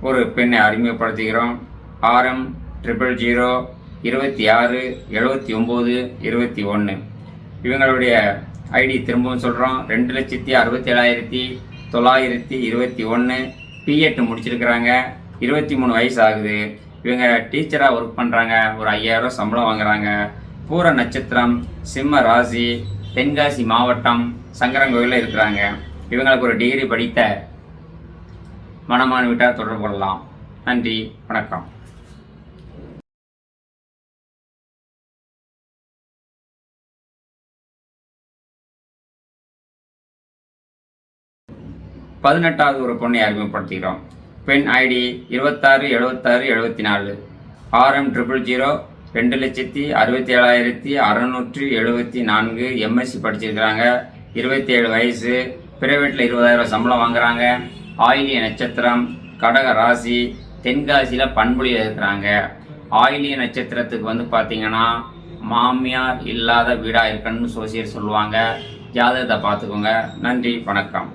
ஒரு பெண்ணை அறிமுகப்படுத்துகிறோம். ஆர்எம் ட்ரிபிள் ஜீரோ இருபத்தி ஆறு எழுபத்தி ஒம்பது இருபத்தி ஒன்று. இவங்களுடைய ஐடி திரும்பவும் சொல்கிறோம் ரெண்டு லட்சத்தி அறுபத்தி ஏழாயிரத்தி தொள்ளாயிரத்தி இருபத்தி ஒன்று. பிஎட் முடிச்சிருக்கிறாங்க. இருபத்தி மூணு வயசு ஆகுது இவங்க டீச்சராக ஒர்க் பண்ணுறாங்க ஒரு ஐயாயிரம் சம்பளம் வாங்குறாங்க. பூர நட்சத்திரம் சிம்ம ராசி தென்காசி மாவட்டம் சங்கரங்கோயிலில் இருக்கிறாங்க. இவங்களுக்கு ஒரு டிகிரி படித்த மணமான வீட்டார் தொடர்பு கொள்ளலாம். நன்றி வணக்கம். பதினெட்டாவது ஒரு பொண்ணை அறிமுகப்படுத்துகிறோம். பெண் ஐடி இருபத்தாறு எழுபத்தாறு எழுபத்தி நாலு ஆர்எம் ட்ரிபிள் ஜீரோ ரெண்டு லட்சத்தி அறுபத்தி ஏழாயிரத்தி அறநூற்றி எழுபத்தி நான்கு எம்எஸ்சி படிச்சிருக்கிறாங்க. இருபத்தி ஏழு வயசு பிரைவேட்டில் இருபதாயிரம் சம்பளம் வாங்குறாங்க. ஆயிலிய நட்சத்திரம் கடக ராசி தென்காசியில் பண்புலியில் இருக்கிறாங்க. ஆயிலிய நட்சத்திரத்துக்கு வந்து பார்த்தீங்கன்னா மாமியார் இல்லாத வீடாக இருக்கணும்னு சோசியர் சொல்லுவாங்க. ஜாதகத்தை பார்த்துக்கோங்க. நன்றி வணக்கம்.